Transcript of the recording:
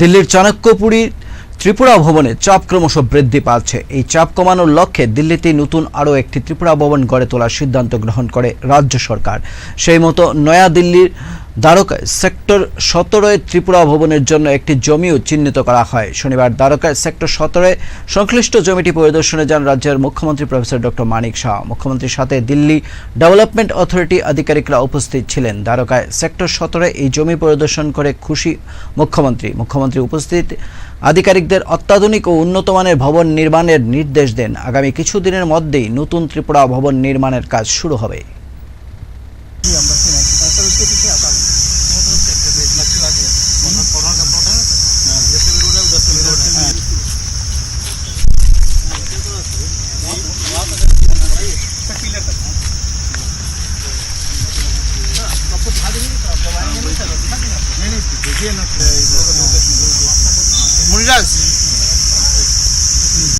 দিল্লির চাণক্যপুরীর ত্রিপুরা ভবনে চাপ ক্রমশ বৃদ্ধি পাচ্ছে। এই চাপ কমানোর লক্ষ্যে দিল্লিতে নতুন আরও একটি ত্রিপুরা ভবন গড়ে তোলার সিদ্ধান্ত গ্রহণ করে রাজ্য সরকার। সেই মতো নয়াদিল্লির দ্বারকায় সেক্টর সতেরোয় ত্রিপুরা ভবনের জন্য একটি জমিও চিহ্নিত করা হয়। শনিবার দ্বারকায় সেক্টর সতেরোয় সংশ্লিষ্ট জমিটি পরিদর্শনে যান রাজ্যের মুখ্যমন্ত্রী প্রফেসর ডক্টর মানিক শাহ। মুখ্যমন্ত্রীর সাথে দিল্লি ডেভেলপমেন্ট অথরিটি আধিকারিকরা উপস্থিত ছিলেন। দ্বারকায় সেক্টর সতেরোয় এই জমি পরিদর্শন করে খুশি মুখ্যমন্ত্রী। মুখ্যমন্ত্রী উপস্থিত আধিকারিকদের অত্যাধুনিক ও উন্নতমানের ভবন নির্মাণের নির্দেশ দেন। আগামী কিছুদিনের মধ্যেই নতুন ত্রিপুরা ভবন নির্মাণের কাজ শুরু হবে। Muchas gracias.